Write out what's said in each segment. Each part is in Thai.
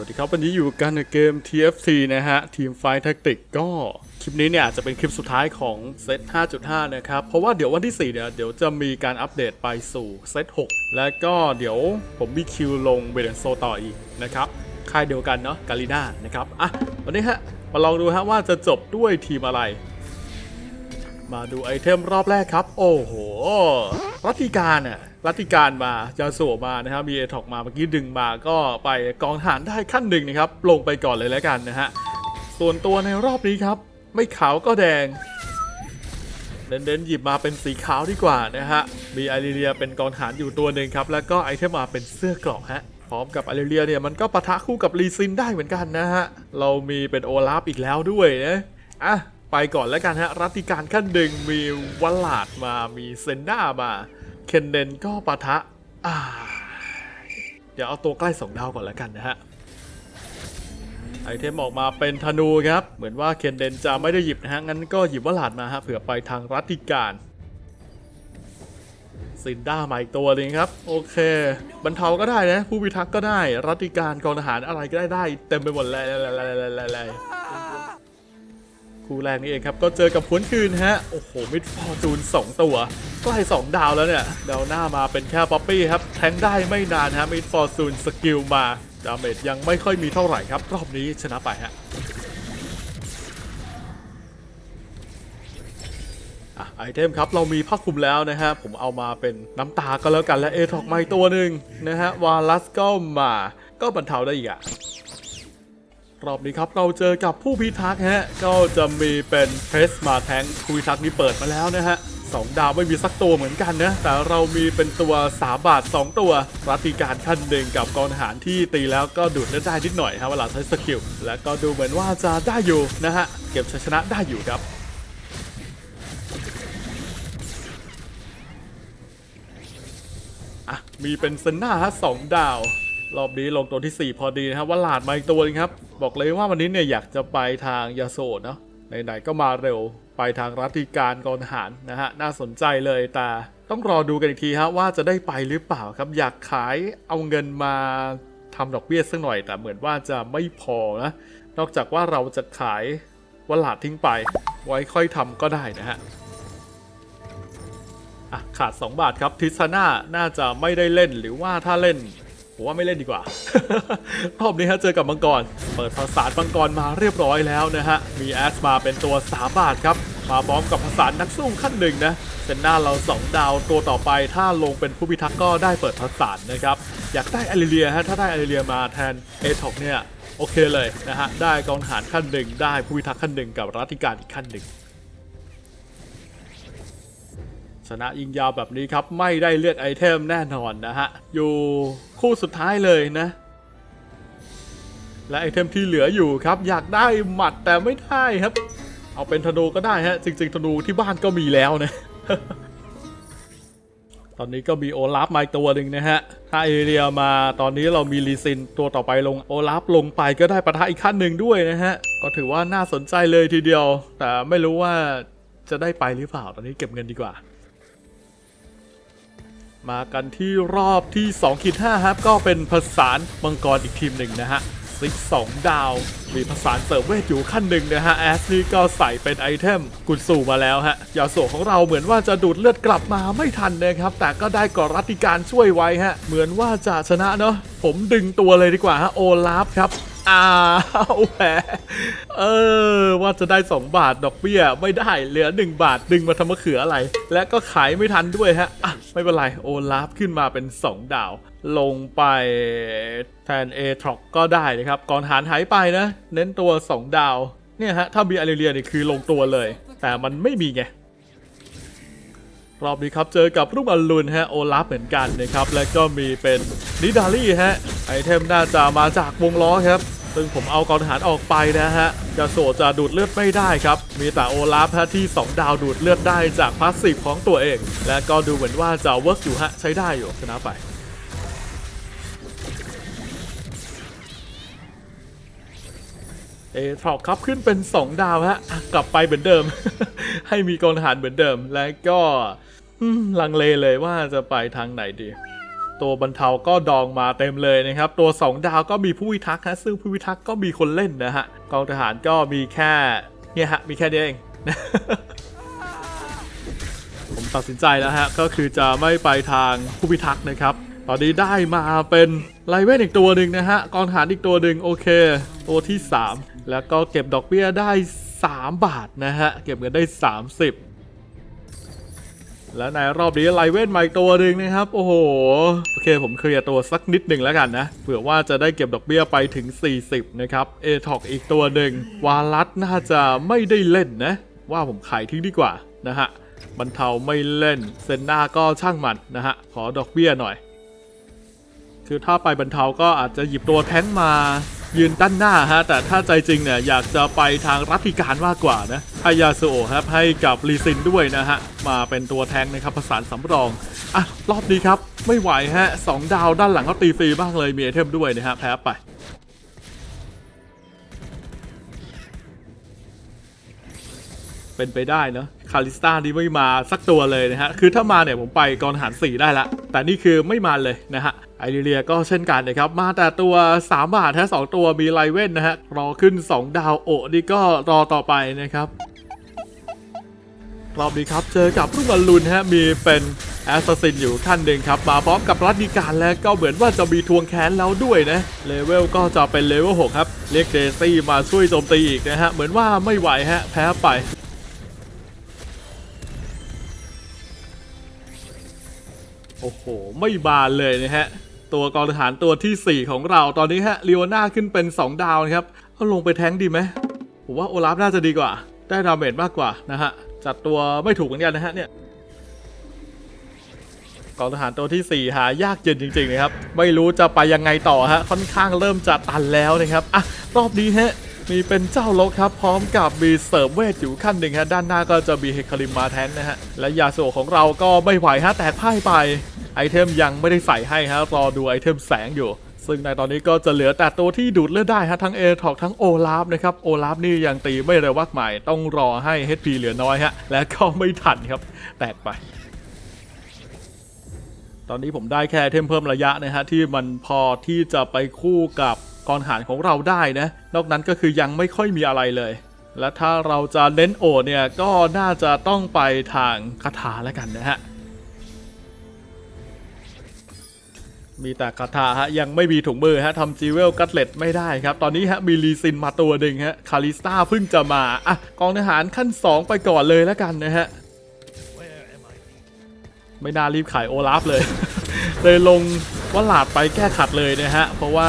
วัสดีครับ วันนี้อยู่กันในเกม TFC นะฮะ ทีมไฟท์แท็กติกก็ คลิปนี้เนี่ยอาจจะเป็นคลิปสุดท้ายของเซต 5.5 นะครับ เพราะว่าเดี๋ยววันที่ 4 เนี่ยเดี๋ยวจะมีการอัปเดตไปสู่เซต 6 และก็เดี๋ยวผมมีคิวลงเบรนโซต่ออีกนะครับ ค่ายเดียวกันเนาะกาลิน่านะครับ อะ วันนี้ฮะ มาลองดูฮะว่าจะจบด้วยทีมอะไร มาดูไอเทมรอบแรกครับ โอ้โห รัติการน่ะรัติการมาจะสวมานะครับ มีเอทอกมาเมื่อกี้ดึงมาก็ไปกองทหารได้ขั้นหนึ่งนะครับ ลงไปก่อนเลยแล้วกันนะฮะ ส่วนตัวในรอบนี้ครับ ไม่ขาวก็แดงเน้นๆหยิบมาเป็นสีขาวดีกว่านะฮะ มีไอริเลียเป็นกองทหารอยู่ตัวหนึ่งครับ แล้วก็ไอเทมมาเป็นเสื้อเกราะฮะ พร้อมกับไอริเลียเนี่ยมันก็ปะทะคู่กับลีซินได้เหมือนกันนะฮะ เรามีเป็นโอลาฟอีกแล้วด้วยนะ อะ ไปก่อนแล้วกันฮะ รัติการขั้นหนึ่งมีวัลลาดมา มีเซนด้ามา เคนเดนก็ปะทะอ่าเดี๋ยวเอาตัวใกล้สองดาวก่อนแล้วกันนะฮะ ไอเทมออกมาเป็นธนูครับ เหมือนว่าเคนเดนจะไม่ได้หยิบนะฮะ งั้นก็หยิบวัลลาดมาฮะ เผื่อไปทางรัติการซินด้ามาอีกตัวหนึงครับ โอเค บรรเทาก็ได้นะ ผู้พิทักษ์ก็ได้ รัติการกองทหารอะไรก็ได้ได้ เต็มไปหมดเลย คู่แรกนี่เองครับ ก็เจอกับขวนคืนฮะ โอ้โห มิดฟอร์จูน 2 ตัว ใกล้ 2 ดาวแล้วเนี่ย ดาวหน้ามาเป็นแค่ป๊อปปี้ครับ แทงได้ไม่นานฮะ มิดฟอร์จูนสกิลมา ดาเมจยังไม่ค่อยมีเท่าไหร่ครับ รอบนี้ชนะไปฮะอะไอเทมครับเรามีผ้าคลุมแล้วนะฮะ ผมเอามาเป็นน้ำตาก็แล้วกันและเอทอกไม้ตัวหนึ่งนะฮะ วาลัสก็มา ก็บรรเทาได้อีกอะ รอบนี้ครับเราเจอกับผู้พิทักษ์ฮะก็จะมีเป็นเพสมาแทงผู้พิทักษ์นี่เปิดมาแล้วนะฮะสองดาวไม่มีสักตัวเหมือนกันนะ แต่เรามีเป็นตัว3บาท 2 ตัวรัติการขั้นหนึ่งกับกองทหารที่ตีแล้วก็ดูดเลือดได้นิดหน่อยฮะเวลาใช้สกิล และก็ดูเหมือนว่าจะได้อยู่นะฮะ เก็บชัยชนะได้อยู่ครับอะมีเป็นเซนนาฮะสองดาว รอบนี้ลงตัวที่ 4 พอดีนะครับว่าหลาดมาอีกตัวนึงครับ บอกเลยว่าวันนี้เนี่ยอยากจะไปทางยาโซเนาะไหนๆก็มาเร็วไปทางรัติการกองทหารนะฮะน่าสนใจเลยแต่ต้องรอดูกันอีกทีฮะว่าจะได้ไปหรือเปล่าครับ อยากขายเอาเงินมาทำดอกเบี้ยสักหน่อย แต่เหมือนว่าจะไม่พอนะนอกจากว่าเราจะขายวัลลาดทิ้งไป ไว้ค่อยทำก็ได้นะฮะอะขาด 2 บาทครับทิซาน่าน่าจะไม่ได้เล่นหรือว่าถ้าเล่น ผมว่าไม่เล่นดีกว่า รอบนี้ฮะเจอกับมังกร เปิดภาษามังกรมาเรียบร้อยแล้วนะฮะ มีแอสมาเป็นตัว3บาทครับ มาพร้อมกับภาษานักสู้ขั้นหนึ่งนะเซนหน้าเรา 2 ดาวตัวต่อไป ถ้าลงเป็นผู้พิทักษ์ก็ได้เปิดภาษานะครับ อยากได้อลิเลียฮะ ถ้าได้อลิเลียมาแทนเอท็อกเนี่ยโอเคเลยนะฮะ ได้กองทหารขั้นหนึ่งได้ผู้พิทักษ์ขั้นหนึ่งกับรัติการอีกขั้นหนึ่ง ชนะยิงยาวแบบนี้ครับ ไม่ได้เลือกไอเทมแน่นอนนะฮะ อยู่คู่สุดท้ายเลยนะ และไอเทมที่เหลืออยู่ครับ อยากได้หมัดแต่ไม่ได้ครับ เอาเป็นธนูก็ได้ฮะ จริง ๆ ธนูที่บ้านก็มีแล้วนะ ตอนนี้ก็มีโอลาฟมาตัวหนึ่งนะฮะ ถ้าเอเรียมาตอนนี้เรามีลีซินตัวต่อไปลงโอลาฟลงไปก็ได้ปะทะอีกขั้นหนึ่งด้วยนะฮะ ก็ถือว่าน่าสนใจเลยทีเดียว แต่ไม่รู้ว่าจะได้ไปหรือเปล่า ตอนนี้เก็บเงินดีกว่า มากันที่รอบที่2ขีด5ครับก็เป็นผสานมังกรอีกทีมหนึ่งนะฮะซิกสองดาว มีผสานเสริมเวทอยู่ขั้นหนึ่งนะฮะแอสนี่ก็ใส่เป็นไอเทมกุนสู่มาแล้วฮะยาโสของเราเหมือนว่าจะดูดเลือดกลับมาไม่ทันนะครับ แต่ก็ได้กอรัติการช่วยไว้ฮะ เหมือนว่าจะชนะเนาะผมดึงตัวเลยดีกว่าฮะโอลาฟครับอ้าวแหมเออ ว่าจะได้ 2 บาทดอกเบี้ย ไม่ได้เหลือ 1 บาทดึงมาทำมะเขืออะไร และก็ขายไม่ทันด้วยฮะอะ ไม่เป็นไร โอลาฟขึ้นมาเป็น 2 ดาว ลงไปแทนเอทรอกก็ได้นะครับ ก่อนหารหายไปนะ เน้นตัว 2 ดาว เนี่ยฮะ ถ้ามีอาริเลียนี่คือลงตัวเลย แต่มันไม่มีไง รอบนี้ครับเจอกับรุ่งอรุณฮะ โอลาฟเหมือนกันนะครับ แล้วก็มีเป็นนิดาลี่ฮะ ไอเทมน่าจะมาจากวงล้อครับ ซึ่งผมเอากองทหารออกไปนะฮะจะโซจะดูดเลือดไม่ได้ครับ มีแต่โอลาฟฮะที่ 2 ดาวดูดเลือดได้จากพาสซีฟของตัวเอง และก็ดูเหมือนว่าจะเวิร์กอยู่ฮะใช้ได้อยู่ชนะไปเอทรอกครับขึ้นเป็น 2 ดาวฮะกลับไปเหมือนเดิม ให้มีกองทหารเหมือนเดิม และก็ลังเลเลยว่าจะไปทางไหนดี ตัวบรรเทาก็ดองมาเต็มเลยนะครับ ตัว 2 ดาวก็มีผู้พิทักษ์ฮะซึ่งผู้พิทักษ์ก็มีคนเล่นนะฮะกองทหารก็มีแค่เนี่ยฮะมีแค่นี้เอง ผมตัดสินใจแล้วฮะก็คือจะไม่ไปทางผู้พิทักษ์นะครับ ตอนนี้ได้มาเป็นไลเวนอีกตัวหนึ่งนะฮะกองทหารอีกตัวหนึ่งโอเค ตัวที่ 3 แล้วก็เก็บดอกเบี้ยได้ 3 บาทนะฮะเก็บเงินได้ 30 แล้วในรอบนี้ไลเวนมาอีกตัวหนึ่งนะครับ โอ้โห โอเค ผมเคลียร์ตัวสักนิดหนึ่งแล้วกันนะ เผื่อว่าจะได้เก็บดอกเบี้ยไปถึง 40 นะครับ เอท็อกอีกตัวหนึ่ง วาลัสน่าจะไม่ได้เล่นนะ ว่าผมขายทิ้งดีกว่านะฮะ บรรเทาไม่เล่น เซนนาก็ช่างมันนะฮะ ขอดอกเบี้ยหน่อย คือถ้าไปบรรเทาก็อาจจะหยิบตัวแท้งมา ยืนด้านหน้าฮะ แต่ถ้าใจจริงเนี่ยอยากจะไปทางรัติการมากกว่านะอายาโซโอะครับให้กับลีซินด้วยนะฮะ มาเป็นตัวแทงนะครับประสานสำรอง อะ รอบนี้ครับ ไม่ไหวฮะสองดาวด้านหลังเขาตีฟรีบ้างเลยมีไอเทมด้วยนะฮะ แพ้ไปเป็นไปได้เนอะ คาริสตานี่ไม่มาสักตัวเลยนะฮะ คือถ้ามาเนี่ยผมไปกองทหาร 4 ได้ละ แต่นี่คือไม่มาเลยนะฮะ ไอริเลียก็เช่นกันนะครับ มาแต่ตัว 3 บาทแท้2ตัวมีไลเว่นนะฮะ รอขึ้น 2 ดาวโอนี่ก็รอต่อไปนะครับรอบนี้ครับ เจอกับลูกบอลลูนฮะ มีเป็นแอสซัสซินอยู่ขั้นหนึ่งครับ มาพร้อมกับรัดดิการและก็เหมือนว่าจะมีทวงแค้นแล้วด้วยนะ เลเวลก็จะเป็นเลเวล6ครับ เรียกเจซี่มาช่วยโจมตีอีกนะฮะ เหมือนว่าไม่ไหวฮะ แพ้ไป โอ้โห ไม่บานเลยนะฮะ ตัวกองทหารตัวทีสี่4 ของเราตอนนี้ฮะลีโอนาขึ้นเป็น 2 ดาวนะครับ เอาลงไปแท้งดีไหมผมว่าโอลาฟน่าจะดีกว่า ได้ดาเมจมากกว่านะฮะ จัดตัวไม่ถูกเหมือนกันนะฮะเนี่ยกองทหารตัวทีสี่4 หายากเย็นจริงๆนะครับ ไม่รู้จะไปยังไงต่อฮะ ค่อนข้างเริ่มจะตันแล้วนะครับ อะ รอบนี้ฮะ มีเป็นเจ้าลกครับ พร้อมกับมีเสริมเวทอยู่ขั้นหนึ่งฮะด้านหน้าก็จะมีเฮคาริมมาแทนนะฮะ และยาโซของเราก็ไม่ไหวฮะแตกพ่ายไป ไอเทมยังไม่ได้ใส่ให้ฮะรอดูไอเทมแสงอยู่ซึ่งในตอนนี้ก็จะเหลือแต่ตัวที่ดูดเลือดได้ฮะทั้งเอทอกทั้งโอลาฟนะครับโอลาฟนี่ยังตีไม่เร็วมากมายต้องรอให้ HP เหลือน้อยฮะและก็ไม่ทันครับ แตกไป ตอนนี้ผมได้แค่เทมเพิ่มระยะนะฮะที่มันพอที่จะไปคู่กับ กองหารของเราได้นะ นอกนั้นก็คือยังไม่ค่อยมีอะไรเลย และถ้าเราจะเน้นโอเนี่ยก็น่าจะต้องไปทางคาถาแล้วกันนะฮะมีแต่คาถาฮะยังไม่มีถุงมือฮะทำจีเวลกัตเลตไม่ได้ครับ ตอนนี้ฮะมีลีซินมาตัวหนึ่งฮะคาริสตาเพิ่งจะมาอะกองทหารขั้น 2 ไปก่อนเลยแล้วกันนะฮะไม่น่ารีบขายโอลาฟเลย เลยลงว่าหลาดไปแก้ขัดเลยนะฮะ เพราะว่า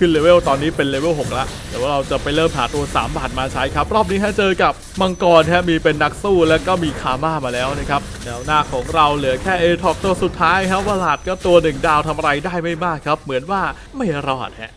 ขึ้นเลเวลตอนนี้เป็นเลเวล6แล้วแต่ว่าเราจะไปเริ่มหาตัว 3 บาทมาใช้ครับ รอบนี้ฮะเจอกับมังกรฮะมีเป็นนักสู้แล้วก็มีคาม่ามาแล้วนะครับแนวหน้าของเราเหลือแค่เอท็อกตัวสุดท้ายครับวลาดก็ตัวหนึ่งดาวทำอะไรได้ไม่มากครับ เหมือนว่าไม่รอดฮะ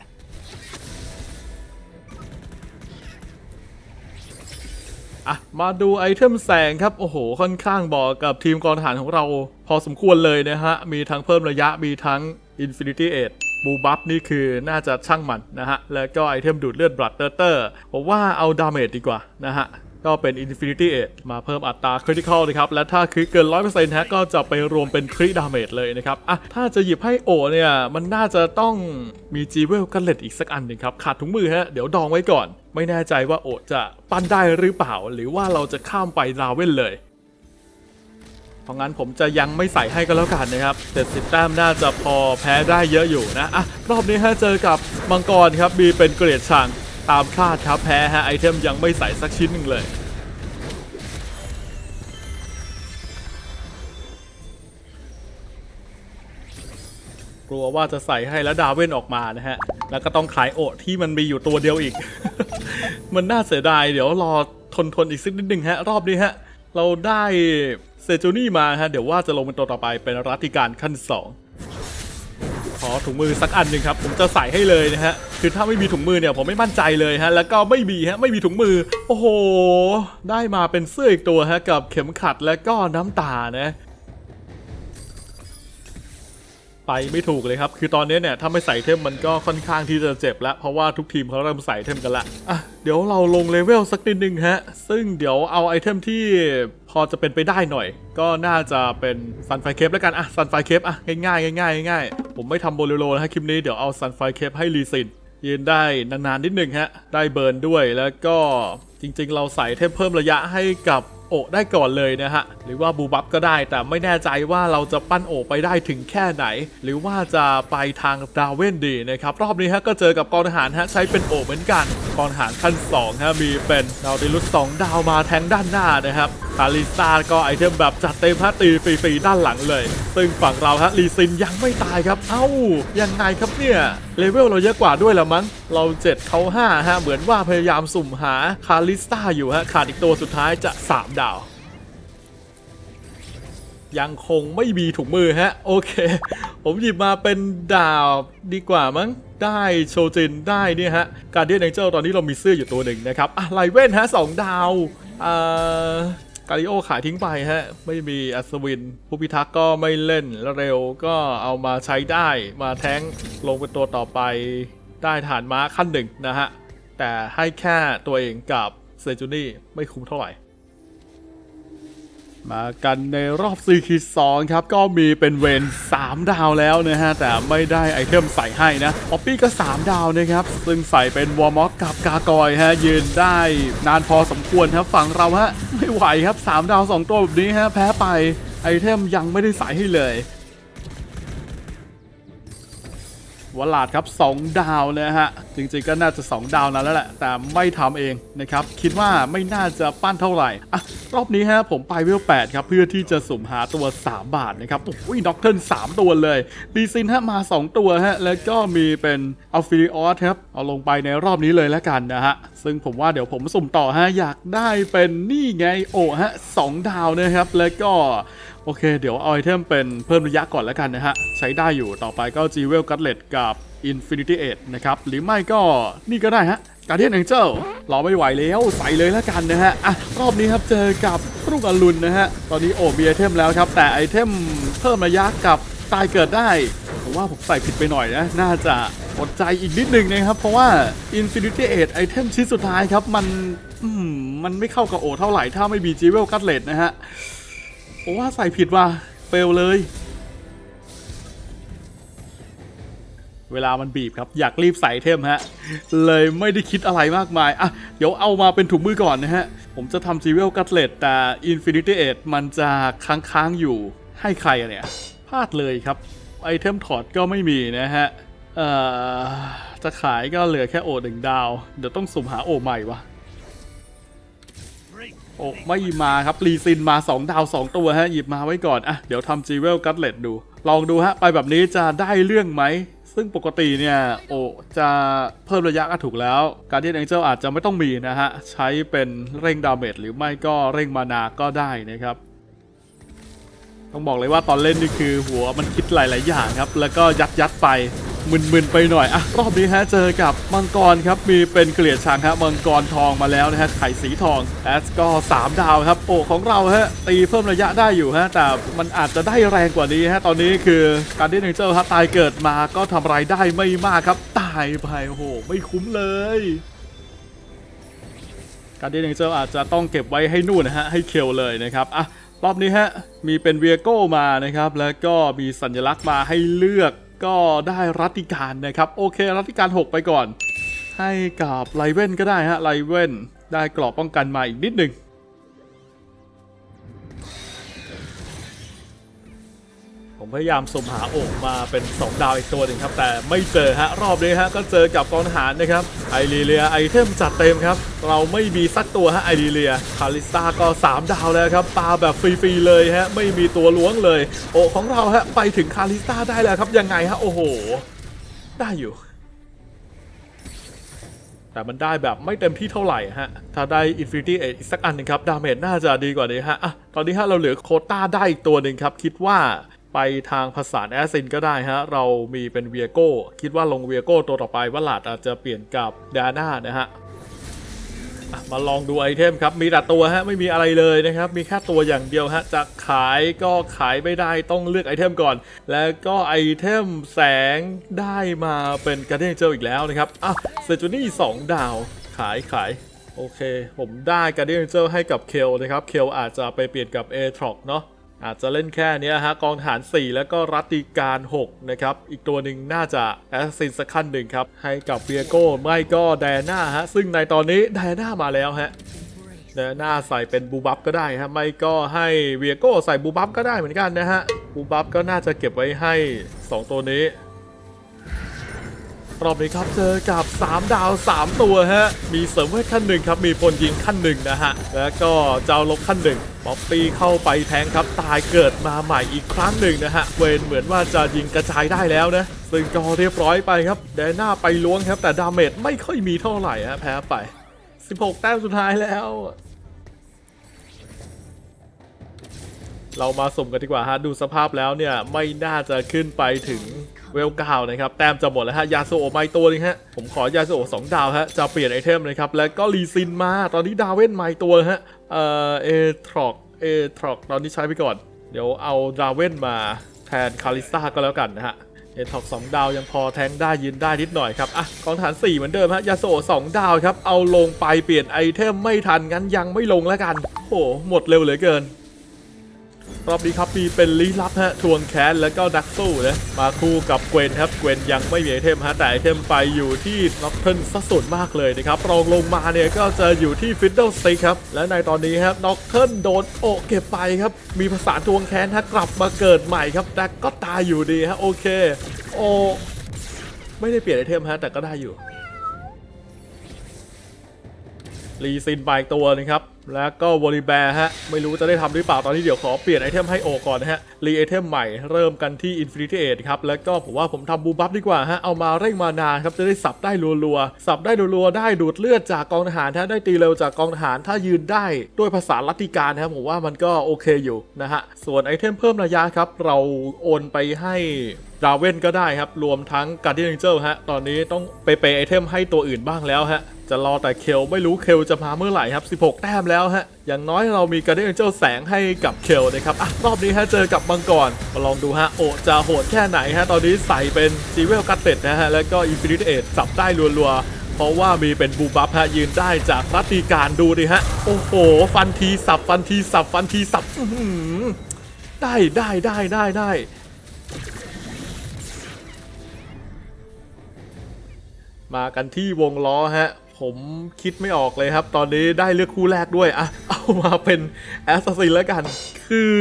อะมาดูไอเทมแสงครับ โอ้โห ค่อนข้างบอกกับทีมกองทหารของเรา พอสมควรเลยนะฮะ มีทั้งเพิ่มระยะมีทั้ง Infinity e 8 บูบัฟนี่คือน่าจะช่างมันนะฮะ แล้วก็ไอเทมดูดเลือดบลัดเตอร์เตอร์ผมว่าเอาดาเมจดีกว่านะฮะ ก็เป็น Infinity e 8มาเพิ่มอัตราคริติคอลนะครับ และถ้าคริเกิน 100%ฮะก็จะไปรวมเป็นคริดาเมจเลยนะครับ อะ ถ้าจะหยิบให้โอเนี่ย มันน่าจะต้องมีจีเวลกันเลตอีกสักอันหนึ่งครับ ขาดถุงมือฮะ เดี๋ยวดองไว้ก่อน ไม่แน่ใจว่าโอจะปั้นได้หรือเปล่า หรือว่าเราจะข้ามไปราเว่นเลย เพราะงั้นผมจะยังไม่ใส่ให้ก็แล้วกันนะครับ70แต้มน่าจะพอแพ้ได้เยอะอยู่นะอะรอบนี้ฮะเจอกับมังกรครับมีเป็นเกรดช่างตามคาดครับแพ้ฮะไอเทมยังไม่ใส่สักชิ้นหนึ่งเลยกลัวว่าจะใส่ให้แล้วดาวเว่นออกมานะฮะ แล้วก็ต้องขายโอที่มันมีอยู่ตัวเดียวอีก มันน่าเสียดาย เดี๋ยวรอทนทนอีกสักนิดนึงฮะ รอบนี้ฮะ เราได้ เซจูนี่มาฮะเดี๋ยวว่าจะลงเป็นตัวต่อไปเป็นรัติการขั้น 2 ขอถุงมือสักอันหนึ่งครับ ผมจะใส่ให้เลยนะฮะ คือถ้าไม่มีถุงมือเนี่ยผมไม่มั่นใจเลยฮะ แล้วก็ไม่มีฮะ ไม่มีถุงมือ โอ้โห ได้มาเป็นเสื้ออีกตัวฮะ กับเข็มขัดและก็น้ำตานะไปไม่ถูกเลยครับ คือตอนนี้เนี่ย ถ้าไม่ใส่เทมมันก็ค่อนข้างที่จะเจ็บแล้ว เพราะว่าทุกทีมเขาเริ่มใส่เทมกันละอะ เดี๋ยวเราลงเลเวลสักนิดนึงฮะ ซึ่งเดี๋ยวเอาไอเทมที่พอจะเป็นไปได้หน่อย ก็น่าจะเป็นซันไฟเคปแล้วกัน อะซันไฟเคปอะ ง่ายๆง่ายๆง่ายๆผมไม่ทำโบลิโลนะฮะคลิปนี้เดี๋ยวเอาซันไฟเคปให้รีซินยืนได้นานๆนิดนึงฮะ ได้เบิร์นด้วยแล้วก็จริงๆ เราใส่เทมเพิ่มระยะให้กับ โอะได้ก่อนเลยนะฮะ หรือว่าบูบับก็ได้แต่ไม่แน่ใจว่าเราจะปั้นโอะไปได้ถึงแค่ไหน หรือว่าจะไปทางดาวเวนดีนะครับรอบนี้ฮะก็เจอกับกองทหารฮะใช้เป็นโอะเหมือนกันกองทหารขั้น2ฮะมีเป็นดาวดิลุส2ดาวมาแทงด้านหน้านะครับคาริสตาก็ไอเทมแบบจัดเต็มฮะตีฟรีๆด้านหลังเลย ซึ่งฝั่งเราฮะลีซินยังไม่ตายครับ เอ้า ยังไงครับเนี่ย เลเวลเราเยอะกว่าด้วยละมั้ง เรา7เขา5ฮะ เหมือนว่าพยายามสุ่มหาคาริสตาอยู่ฮะ ขาดอีกตัวสุดท้ายจะ 3 ดาวยังคงไม่มีถุงมือฮะ โอเค ผมหยิบมาเป็นดาวดีกว่ามั้งได้โชจินได้เนี่ยฮะการเดียน a องเจลตอนนี้เรามีเสื้ออยู่ตัวหนึ่งนะครับอะไลเว่นฮะสองดาวอ่า กาลิโอขายทิ้งไปฮะ ไม่มีอัศวิน ผู้พิทักษ์ก็ไม่เล่นแล้วเร็วก็เอามาใช้ได้มาแท้งลงเป็นตัวต่อไปได้ฐานม้าขั้นหนึ่งนะฮะ แต่ให้แค่ตัวเองกับเซจูนี่ไม่คุ้มเท่าไหร่ มากันในรอบ4คีสองครับ ก็มีเป็นเวน3 ดาวแล้วนะฮะ แต่ไม่ได้ไอเทมใส่ให้นะป๊อปปี้ก็ 3 ดาวนะครับ ซึ่งใส่เป็นวอร์มอกกับกากอยฮะ ยืนได้นานพอสมควรครับฝั่งเราฮะ ไม่ไหวครับ 3 ดาว 2 ตัวแบบนี้ฮะ แพ้ไปไอเทมยังไม่ได้ใส่ให้เลย วลาดครับ 2 ดาวนะฮะ จริงๆก็น่าจะ 2 ดาวนั้นแล้วแหละ แต่ไม่ทำเองนะครับ คิดว่าไม่น่าจะปั้นเท่าไหร่อะรอบนี้ฮะผมไปเวล8ครับเพื่อที่จะสุ่มหาตัว 3 บาทนะครับโอ้ยด็อกเทิล3ตัวเลยดีซินฮะมา 2 ตัวฮะ แล้วก็มีเป็นอัลฟิลิออสครับ เอาลงไปในรอบนี้เลยแล้วกันนะฮะ ซึ่งผมว่าเดี๋ยวผมสุ่มต่อฮะอยากได้เป็นนี่ไงโอ้ฮะสองดาวนะครับแล้วก็ โอเค เดี๋ยวเอาไอเทมเป็นเพิ่มระยะก่อนแล้วกันนะฮะ ใช้ได้อยู่ต่อไปก็ g w e l Gauntlet กับ Infinity Edge นะครับ หรือไม่ก็นี่ก็ได้ฮะ Guardian Angel รอไม่ไหวแล้วใส่เลยแล้วกันนะฮะ อะ รอบนี้ครับเจอกับรุ่งอรุณนะฮะ ตอนนี้โอ้มีไอเทมแล้วครับ แต่ไอเทมเพิ่มระยะกับตายเกิดได้ ผมว่าผมใส่ผิดไปหน่อยนะ น่าจะอดใจอีกนิดนึงนะครับ เพราะว่า Infinity Edge ไอเทมชิ้นสุดท้ายครับ มันมมันไม่เข้ากับโอเท่าไหร่ถ้าไม่มี g w e l Gauntlet นะฮะ ผมว่าใส่ผิดว่ะเฟลเลย เวลามันบีบครับ อยากรีบใส่เทมฮะ เลยไม่ได้คิดอะไรมากมาย อะ เดี๋ยวเอามาเป็นถุงมือก่อนนะฮะ ผมจะทำจีเวลกัตเลตแต่ Infinity Edge มันจะค้างๆอยู่ให้ใครเนี่ยพลาดเลยครับ ไอเทมถอดก็ไม่มีนะฮะ เอ่อ จะขายก็เหลือแค่โอหนึ่งดาว เดี๋ยวต้องสุ่มหาโอใหม่วะ โอ้ไม่มาครับรีซินมา 2 ดาว 2 ตัวฮะหยิบมาไว้ก่อนอะเดี๋ยวทำจีเวลกัตเลตดู ลองดูฮะ ไปแบบนี้จะได้เรื่องไหม ซึ่งปกติเนี่ย โอ้จะเพิ่มระยะก็ถูกแล้ว การที่ Angel อาจจะไม่ต้องมีนะฮะ ใช้เป็นเร่งดาเมจหรือไม่ก็เร่งมานาก็ได้นะครับ ต้องบอกเลยว่าตอนเล่นนี่คือหัวมันคิดหลาย ๆ อย่างครับ แล้วก็ยัดยัดไป มึนๆไปหน่อยอะรอบนี้ฮะเจอกับมังกรครับมีเป็นเกลียดช้างฮะมังกรทองมาแล้วนะฮะไข่สีทองแอสก็ 3 ดาวครับโอของเราฮะตีเพิ่มระยะได้อยู่ฮะแต่มันอาจจะได้แรงกว่านี้ฮะตอนนี้คือการที่เนเจอร์ฮะตายเกิดมาก็ทำรายได้ไม่มากครับ ตายไปโอ้โหไม่คุ้มเลยการที่เนเจอร์อาจจะต้องเก็บไว้ให้นู่นนะฮะให้เคลเลยนะครับอะรอบนี้ฮะมีเป็นเวียโก้มานะครับแล้วก็มีสัญลักษณ์มาให้เลือก ก็ได้รัติการนะครับ โอเค รัติการ 6 ไปก่อน ให้กับไลเว่นก็ได้ฮะไลเว่นได้กรอบป้องกันมาอีกนิดหนึ่ง พยายามสมหาโอ่งมาเป็น2ดาวอีกตัวหนึ่งครับ แต่ไม่เจอฮะรอบนี้ฮะก็เจอกับกองทหารนะครับไอรีเลียไอเทมจัดเต็มครับ เราไม่มีสักตัวฮะไอรีเลียคาริสตาก็ 3 ดาวแล้วครับปาแบบฟรีๆเลยฮะไม่มีตัวล้วงเลย โอของเราฮะไปถึงคาริสตาได้แล้วครับยังไงฮะโอ้โห ได้อยู่แต่มันได้แบบไม่เต็มที่เท่าไหร่ฮะ ถ้าได้ Infinity Edge อีกสักอันหนึงครับ ดาเมจน่าจะดีกว่านี้ฮะอะตอนนี้ฮะเราเหลือโคต้าได้อีกตัวหนึ่งครับ คิดว่า ไปทางภาษานแอสซินก็ได้ฮะ เรามีเป็นเวียโก้ คิดว่าลงเวียโก้ตัวต่อไปว่าหลาดอาจจะเปลี่ยนกับดาน่านะฮะมาลองดูไอเทมครับ มีแต่ตัวฮะ ไม่มีอะไรเลยนะครับ มีแค่ตัวอย่างเดียวฮะ จะขายก็ขายไม่ได้ต้องเลือกไอเทมก่อน แล้วก็ไอเทมแสงได้มาเป็นการ์เดนเจลอีกแล้วนะครับ อะเซจูนี่2ดาว ขายขายโอเค ผมได้การ์เดนเจอร์ให้กับเคลนะครับ เคลอาจจะไปเปลี่ยนกับเอทรอกเนาะ อาจจะเล่นแค่เนี้ยฮะกองทหาร4แล้วก็รัตติการ 6 นะครับ อีกตัวหนึ่งน่าจะแอสซินสักขั้นหนึ่งครับ ให้กับเบียโก้ไม่ก็แดน่าฮะ ซึ่งในตอนนี้แดน่ามาแล้วฮะแดน่าใส่เป็นบูบับก็ได้ฮะไม่ก็ให้เบียโก้ใส่บูบับก็ได้เหมือนกันนะฮะบูบับก็น่าจะเก็บไว้ให้ 2 ตัวนี้ รอบนี้ครับเจอกับ 3 ดาว 3 ตัวฮะ มีเสริมเวทขั้นหนึ่งครับ มีพลยิงขั้นหนึ่งนะฮะ แล้วก็เจ้าลบขั้นหนึ่งป๊อปปี้เข้าไปแทงครับ ตายเกิดมาใหม่อีกครั้งหนึ่งนะฮะ เวนเหมือนว่าจะยิงกระจายได้แล้วนะ ซึ่งก็เรียบร้อยไปครับ แดนหน้าไปล้วงครับ แต่ดาเมจไม่ค่อยมีเท่าไหร่ฮะ แพ้ไป 16 แต้มสุดท้ายแล้ว เรามาสุ่มกันดีกว่าฮะ ดูสภาพแล้วเนี่ยไม่น่าจะขึ้นไปถึงเวลเก้านะครับ แต้มจะหมดแล้วฮะ ยาโซโอไม่ตัวนึงฮะ ผมขอยาโซโอสองดาวฮะ จะเปลี่ยนไอเทมเลยครับ แล้วก็รีซินมา ตอนนี้ดาวเว่นไม่ตัวฮะ เอ่อ เอทรอกเอทรอกตอนนี้ใช้ไปก่อน เดี๋ยวเอาดาวเว่นมาแทนคาริสตาก็แล้วกันนะฮะเอทอกสองดาวยังพอแทงได้ยืนได้นิดหน่อยครับ อะกองฐาน 4 เหมือนเดิมฮะ ยาโซสองดาวครับ เอาลงไปเปลี่ยนไอเทมไม่ทันงั้นยังไม่ลงแล้วกัน โห หมดเร็วเหลือเกิน รอบนี้ครับมีเป็นลี้ลับฮะทวงแค้นแล้วก็นักสู้นะมาคู่กับเกวนครับเกวนยังไม่มีไอเทมฮะแต่ไอเทมไปอยู่ที่น็อกเทิลซะส่วนมากเลยนะครับรองลงมาเนี่ยก็จะอยู่ที่ฟิดเดิลสติกครับและในตอนนี้ครับน็อกเทิลโดนโอเก็บไปครับมีภาษาทวงแค้นฮะกลับมาเกิดใหม่ครับแต่ก็ตายอยู่ดีฮะโอเคโอไม่ได้เปลี่ยนไอเทมฮะแต่ก็ได้อยู่รีซินไปตัวหนึงครับ แล้วก็วอลิแบร์ฮะ ไม่รู้จะได้ทำหรือเปล่าตอนนี้เดี๋ยวขอเปลี่ยนไอเทมให้โอก่อนนะฮะ รีไอเทมใหม่เริ่มกันที่ Infinity Age ครับ แล้วก็ผมว่าผมทำบูบัฟดีกว่าฮะ เอามาเร่งมานานครับ จะได้สับได้รัวๆ สับได้รัวๆ ได้ดูดเลือดจากกองทหารฮะได้ตีเร็วจากกองทหารถ้ายืนได้ด้วยภาษาลัตติการนะครับผมว่ามันก็โอเคอยู่นะฮะ ส่วนไอเทมเพิ่มระยะครับเราโอนไปให้ ดราเว่นก็ได้ครับ รวมทั้งการ์เดียนเจอร์ฮะ ตอนนี้ต้องไปเปย์ไอเทมให้ตัวอื่นบ้างแล้วฮะ จะรอแต่เคลไม่รู้เคลจะมาเมื่อไหร่ครับ 16 แต้มแล้วฮะ อย่างน้อยเรามีการ์เดียนเจอร์แสงให้กับเคลนะครับ อะ รอบนี้ฮะ เจอกับมังกร มาลองดูฮะ โอจะโหดแค่ไหนฮะ ตอนนี้ใส่เป็นจีเวลกัตเต็ดนะฮะ แล้วก็อินฟินิตเอทจับได้รัวๆเพราะว่ามีเป็นบูบัฟฮะยืนได้จากรัตติการดูดิฮะ โอ้โห ฟันทีสับฟันทีสับฟันทีสับได้ได้ได้ได้ได้ มากันที่วงล้อฮะ ผมคิดไม่ออกเลยครับ ตอนนี้ได้เลือกคู่แรกด้วยอะเอามาเป็นแอสซินแล้วกัน คือ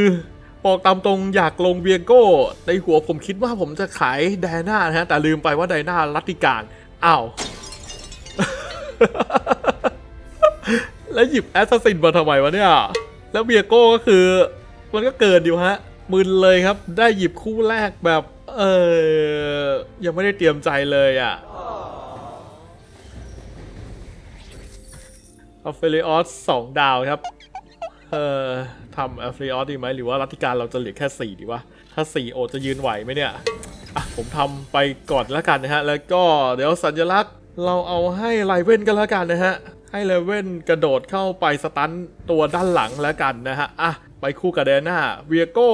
บอกตามตรงอยากลงเวียโก้ ในหัวผมคิดว่าผมจะขายไดน่านะฮะ แต่ลืมไปว่าไดน่ารัตติการอ้าวแล้วหยิบแอสซัสซินมาทำไมวะเนี่ย แล้วเวียโก้ก็คือ มันก็เกินอยู่ฮะมึนเลยครับ ได้หยิบคู่แรกแบบ เออยังไม่ได้เตรียมใจเลยอะ อัฟเฟลิออสสองดาวครับ เอ่อทำอัฟเฟลิออสดีไหมหรือว่ารัติการเราจะเหลือแค่สี่ดีวะ ถ้าสี่โอจะยืนไหวไหมเนี่ย อะ ผมทำไปก่อนแล้วกันนะฮะ แล้วก็เดี๋ยวสัญลักษณ์เราเอาให้ไลเว่นกันแล้วกันนะฮะ ให้ไลเว่นกระโดดเข้าไปสตันตัวด้านหลังแล้วกันนะฮะ อะ ไปคู่กับเดน่าเวียโก้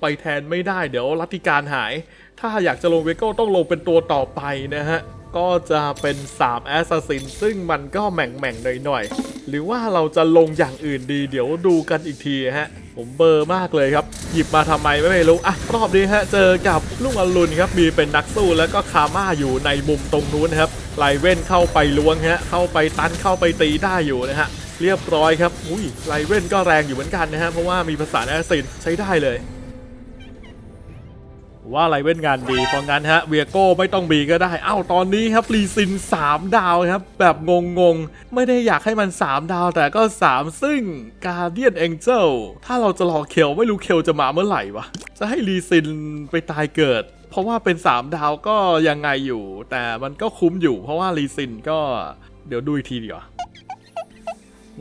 ไปแทนไม่ได้ เดี๋ยวรัติการหาย ถ้าอยากจะลงเวียโก้ต้องลงเป็นตัวต่อไปนะฮะ ก็จะเป็น3แอสซัสซินซึ่งมันก็แหม่งแม่งๆหน่อยๆ หรือว่าเราจะลงอย่างอื่นดีเดี๋ยวดูกันอีกทีฮะ ผมเบอร์มากเลยครับ หยิบมาทำไมไม่รู้ อะ รอบนี้ฮะ เจอกับลุงอรุณครับ มีเป็นนักสู้แล้วก็คาม่าอยู่ในมุมตรงนู้นครับไลเว่นเข้าไปล้วงฮะ เข้าไปตันเข้าไปตีได้อยู่นะฮะเรียบร้อยครับ อุ้ยไลเว่นก็แรงอยู่เหมือนกันนะฮะ เพราะว่ามีภาษาแอสซินใช้ได้เลย ว่าไรเว้นงานดีเพราะงั้นฮะเวียโก้ไม่ต้องมีก็ได้เอ้าตอนนี้ครับรีซิน 3 ดาวครับ แบบงงๆ ไม่ได้อยากให้มัน 3 ดาวแต่ก็ 3 ซึ่ง Guardian Angel ถ้าเราจะรอเคลไม่รู้เคลจะมาเมื่อไหร่วะ จะให้รีซินไปตายเกิด เพราะว่าเป็น 3 ดาวก็ยังไงอยู่ แต่มันก็คุ้มอยู่ เพราะว่ารีซินก็เดี๋ยวดูอีกทีดีกว่า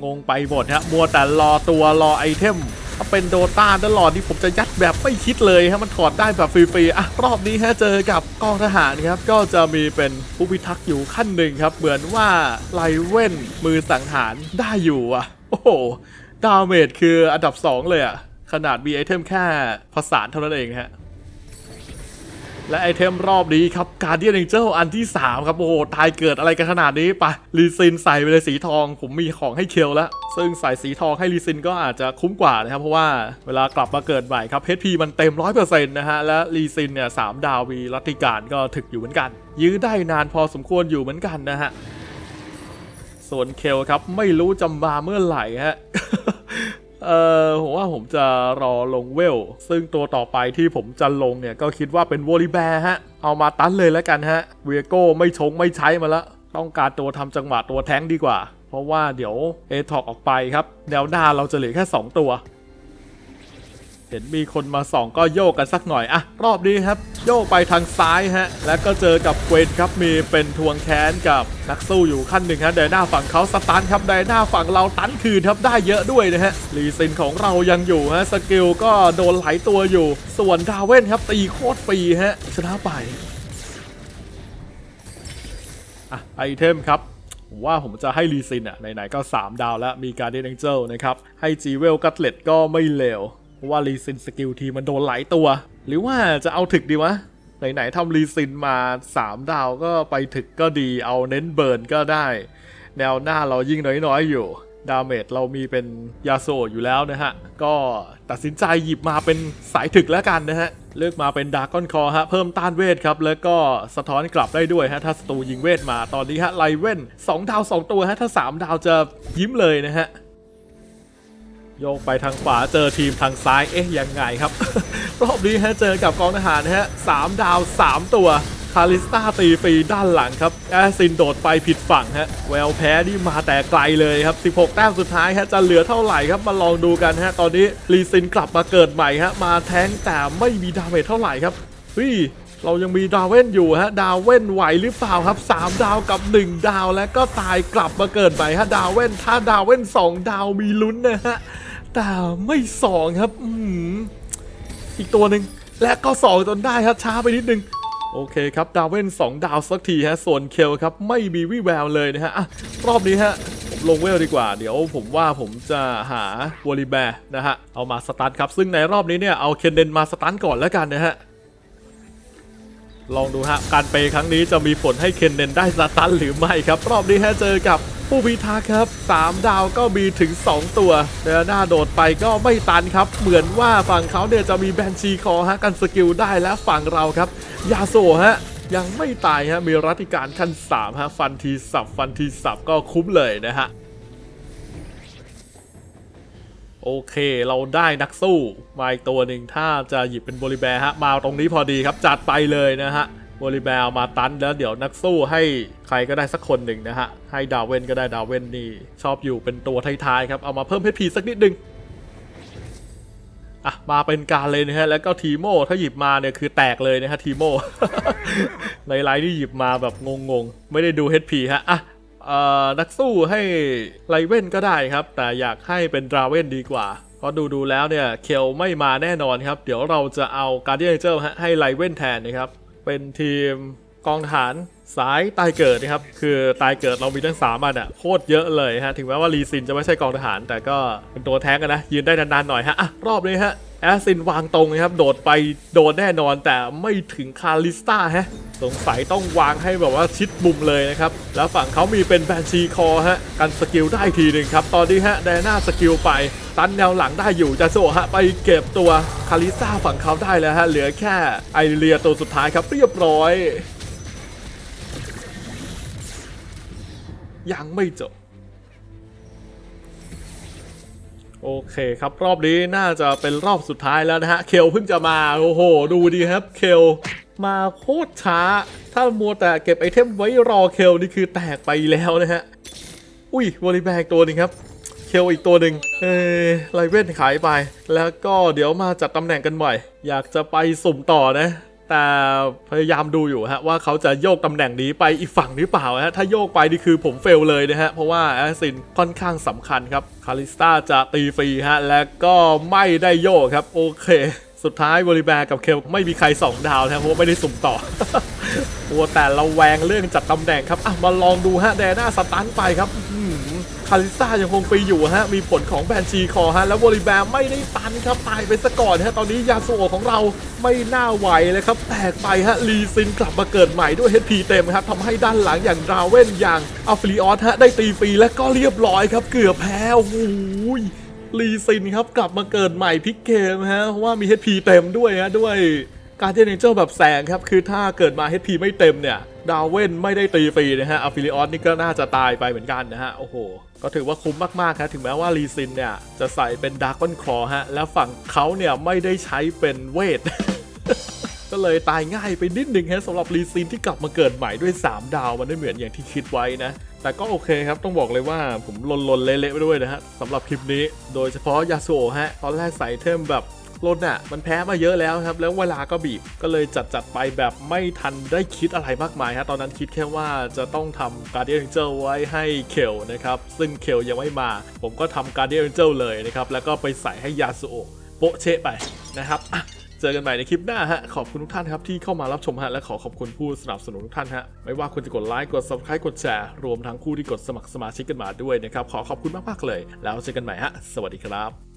งงไปหมดฮะมัวแต่รอตัวรอไอเทม ถ้าเป็นโดตาตลอดที่ผมจะยัดแบบไม่คิดเลยฮะมันถอดได้แบบฟรีๆอะรอบนี้ฮะเจอกับกองทหารครับก็จะมีเป็นผู้พิทักษ์อยู่ขั้นหนึ่งครับ เหมือนว่าไลเว่นมือสังหารได้อยู่อะ โอ้โหดาเมจคืออันดับ 2 เลยอะขนาดมีไอเทมแค่ผสานเท่านั้นเองฮะ และไอเทมรอบนี้ครับการเดียน a องเจิลอันที่ 3 ครับ โอ้โห ตายเกิดอะไรกันขนาดนี้ไปะลีซินใส่ไปเลยสีทอง ผมมีของให้เคลแล้ว ซึ่งใส่สีทองให้ลีซินก็อาจจะคุ้มกว่านะครับ เพราะว่าเวลากลับมาเกิดใหม่ครับ HP มันเต็ม 100%นะฮะ และลีซินเนี่ยสามดาววีรัตติการก็ถึกอยู่เหมือนกัน ยื้อได้นานพอสมควรอยู่เหมือนกันนะฮะส่วนเคลครับไม่รู้จะมาเมื่อไหร่ฮะ เออผมว่าผมจะรอลงเวล ซึ่งตัวต่อไปที่ผมจะลงเนี่ย ก็คิดว่าเป็นวอลิแบร์ฮะ เอามาตันเลยแล้วกันฮะ เวียโก้ไม่ชงไม่ใช้มาละต้องการตัวทำจังหวะตัวแท้งดีกว่า เพราะว่าเดี๋ยวเอทอกออกไปครับ แนวหน้าเราจะเหลือแค่ 2 ตัว เห็นมีคนมาส่องก็โยกกันสักหน่อยอะรอบนี้ครับ โยกไปทางซ้ายฮะ แล้วก็เจอกับเกวนครับมีเป็นทวงแค้นกับนักสู้อยู่ขั้นหนึ่งฮะไดนาฝั่งเขาสตันครับไดนาฝั่งเราตันคืนครับได้เยอะด้วยนะฮะลีซินของเรายังอยู่ฮะสกิลก็โดนไหลตัวอยู่ ส่วนดาวเว่นครับตีโคตรฟรีฮะชนะไปอะไอเทมครับว่าผมจะให้ลีซินอะไหนๆก็ 3 ดาวแล้วมีการเดน a องเจลนะครับให้จีเวลกัตเลตก็ไม่เลว เพราะว่ารีซินสกิลทีมันโดนหลายตัว หรือว่าจะเอาถึกดีวะ ไหนๆทำรีซินมา 3 ดาวก็ไปถึกก็ดีเอาเน้นเบิร์นก็ได้ แนวหน้าเรายิ่งน้อยๆอยู่ ดาเมจเรามีเป็นยาโซอยู่แล้วนะฮะ ก็ตัดสินใจหยิบมาเป็นสายถึกแล้วกันนะฮะ เลือกมาเป็นดาร์กอนคอฮะ เพิ่มต้านเวทครับ แล้วก็สะท้อนกลับได้ด้วยฮะ ถ้าศัตรูยิงเวทมาตอนนี้ฮะไลเว่น2ดาว 2 ตัวฮะถ้า 3 ดาวจะยิ้มเลยนะฮะ โยกไปทางขวาเจอทีมทางซ้ายเอ๊ะยังไงครับ รอบนี้ฮะเจอกับกองทหารฮะสามดาว 3 ตัวคาริสตาตีฟรีด้านหลังครับแอสซินโดดไปผิดฝั่งฮะแววแพ้นี่มาแต่ไกลเลยครับ 16 แต้มสุดท้ายฮะจะเหลือเท่าไหร่ครับมาลองดูกันฮะ ตอนนี้ลีซินกลับมาเกิดใหม่ฮะมาแทงแต่ไม่มีดาเมจเท่าไหร่ครับเฮ้ยเรายังมีดาวเว่นอยู่ฮะ ดาวเว่นไหวหรือเปล่าครับ 3 ดาวกับ 1 ดาวแล้วก็ตายกลับมาเกิดใหม่ฮะดาวเว่นถ้าดาวเว่น2 ดาวมีลุ้นนะฮะ แต่ไม่สองครับอือีกตัวหนึ่งและก็สองจนได้ครับช้าไปนิดนึงโอเคครับดาวเว่น2ดาวสักทีฮะส่วนเคลครับไม่มีวี่แววเลยนะฮะรอบนี้ฮะผมลงเวลดีกว่า เดี๋ยวผมว่าผมจะหาวอลิแบร์นะฮะเอามาสตันครับซึ่งในรอบนี้เนี่ยเอาเคนเดนมาสตันก่อนแล้วกันนะฮะลองดูฮะการเปย์ครั้งนี้จะมีผลให้เคนเนนได้สตันหรือไม่ครับ รอบนี้ฮะเจอกับ ผู้พิทักษ์ครับ 3 ดาวก็มีถึง 2 ตัวเดหน้าโดดไปก็ไม่ตันครับ เหมือนว่าฝั่งเขาเนี่ยจะมีแบนชีคอฮะกันสกิลได้และฝั่งเราครับ ยาโซฮะยังไม่ตายฮะมีรัติการขั้น3ฮะฟันทีสับฟันทีสับก็คุ้มเลยนะฮะโอเค เราได้นักสู้ มาอีกตัวหนึ่งถ้าจะหยิบเป็นบริแบร์ฮะ มาตรงนี้พอดีครับ จัดไปเลยนะฮะ บริแบร์เอามาตันแล้วเดี๋ยวนักสู้ให้ใครก็ได้สักคนหนึ่งนะฮะ ให้ดาวเวนก็ได้ดาวเวนนี่ ชอบอยู่เป็นตัวท้ายๆครับ เอามาเพิ่มเพชรพีสักนิดนึงอะมาเป็นการเลยนะฮะ แล้วก็ทีโมถ้าหยิบมาเนี่ยคือแตกเลยนะฮะทีโมในไลน์ที่หยิบมาแบบงงๆ ไม่ได้ดู HP ฮะอะเอ่อนักสู้ให้ไลเว่นก็ได้ครับ แต่อยากให้เป็นดราเว่นดีกว่า เพราะดูดูๆแล้วเนี่ย เคลไม่มาแน่นอนครับ เดี๋ยวเราจะเอาการเดียนเจอร์ให้ไลเว่นแทนนะครับ เป็นทีมกองฐาน สายตายเกิดนะครับ คือตายเกิดเรามีทั้งสามอันอะโคตรเยอะเลยฮะ ถึงแม้ว่ารีซินจะไม่ใช่กองทหาร แต่ก็เป็นตัวแท้งกันนะ ยืนได้นานๆหน่อยฮะ อะ รอบนี้ฮะ แอสซินวางตรงนะครับ โดดไปโดนแน่นอนแต่ไม่ถึงคาลิสตาฮะ สงสัยต้องวางให้แบบว่าชิดมุมเลยนะครับ แล้วฝั่งเขามีเป็นแบนชีคอฮะ กันสกิลได้ทีหนึ่งครับ ตอนนี้ฮะไดนาสกิลไป ตันแนวหลังได้อยู่จะโซฮะไปเก็บตัวคาลิสตาฝั่งเขาได้แล้วฮะ เหลือแค่ไอเรียตัวสุดท้ายครับเรียบร้อย ยังไม่จบ โอเคครับรอบนี้น่าจะเป็นรอบสุดท้ายแล้วนะฮะ เคลเพิ่งจะมา โอ้โห ดูดีครับ เคลมาโคตรช้า ถ้ามัวแต่เก็บไอเทมไว้รอเคลนี่คือแตกไปแล้วนะฮะ อุ้ยวอลลีแบกตัวหนึงครับเคลอีกตัวหนึ่งเออไลเว่นขายไป แล้วก็เดี๋ยวมาจัดตำแหน่งกันใหม่ อยากจะไปสุ่มต่อนะ แต่พยายามดูอยู่ฮะว่าเขาจะโยกตำแหน่งนี้ไปอีกฝั่งหรือเปล่าฮะถ้าโยกไปนี่คือผมเฟลเลยนะฮะเพราะว่าแอสซินค่อนข้างสำคัญครับคาริสตาจะตีฟรีฮะและก็ไม่ได้โยกครับ โอเค สุดท้ายบริแบร์กับเคลไม่มีใครสองดาวนะเพราะไม่ได้สุ่มต่อโอ้แต่เราแวงเรื่องจัดตำแหน่งครับอะมาลองดูฮะแดน่าสตันไปครับ คาริซ่ายังคงไปอยู่ฮะ มีผลของแบนชีคอฮะ แล้วบริแบร์ไม่ได้ตันครับ ตายไปซะก่อนฮะ ตอนนี้ยาสูโอของเราไม่น่าไหวเลยครับ แตกไปฮะ ลีซินกลับมาเกิดใหม่ด้วย HP เต็มครับทำให้ด้านหลังอย่างดราเวนอย่างอัฟริออสฮะ ได้ตีฟรีและก็เรียบร้อยครับ เกือบแพ้โอ้โหลีซินครับกลับมาเกิดใหม่พิกเกมฮะ เพราะว่ามี HP เต็มด้วยฮะด้วยการเจนเจอร์แบบแสงครับ คือถ้าเกิดมา HP ไม่เต็มเนี่ย ดาวเว่นไม่ได้ตีฟรีนะฮะอัฟิลิออสนี่ก็น่าจะตายไปเหมือนกันนะฮะ โอ้โห ก็ถือว่าคุ้มมากๆครับถึงแม้ว่าลีซินเนี่ย จะใส่เป็นดาร์กอนคลอฮะ แล้วฝั่งเขาเนี่ยไม่ได้ใช้เป็นเวท ก็เลยตายง่ายไปนิดหนึ่งฮะสำหรับลีซินที่กลับมาเกิดใหม่ด้วย 3 ดาวมันไม่เหมือนอย่างที่คิดไว้นะแต่ก็โอเคครับ ต้องบอกเลยว่าผมลนลนๆเละๆไปด้วยนะฮะสำหรับคลิปนี้ โดยเฉพาะยาสูโอฮะ ตอนแรกใส่เทมแบบ ลนอะมันแพ้มาเยอะแล้วครับ แล้วเวลาก็บีบก็เลยจัดจัดไปแบบไม่ทันได้คิดอะไรมากมายฮะตอนนั้นคิดแค่ว่าจะต้องทำการเดียนเจลไว้ให้เคลนะครับ ซึ่งเคลยังไม่มา ผมก็ทำการเดียนเจลเลยนะครับ แล้วก็ไปใส่ให้ยาสูโอโปะเชะไปนะครับเจอกันใหม่ในคลิปหน้าฮะ ขอบคุณทุกท่านครับที่เข้ามารับชมฮะ และขอขอบคุณผู้สนับสนุนทุกท่านฮะ ไม่ว่าคุณจะกดไลค์ กด subscribe กดแชร์ รวมทั้งผู้ที่กดสมัครสมาชิกกันมาด้วยนะครับ ขอขอบคุณมาก ๆ เลย แล้วเจอกันใหม่ฮะ สวัสดีครับ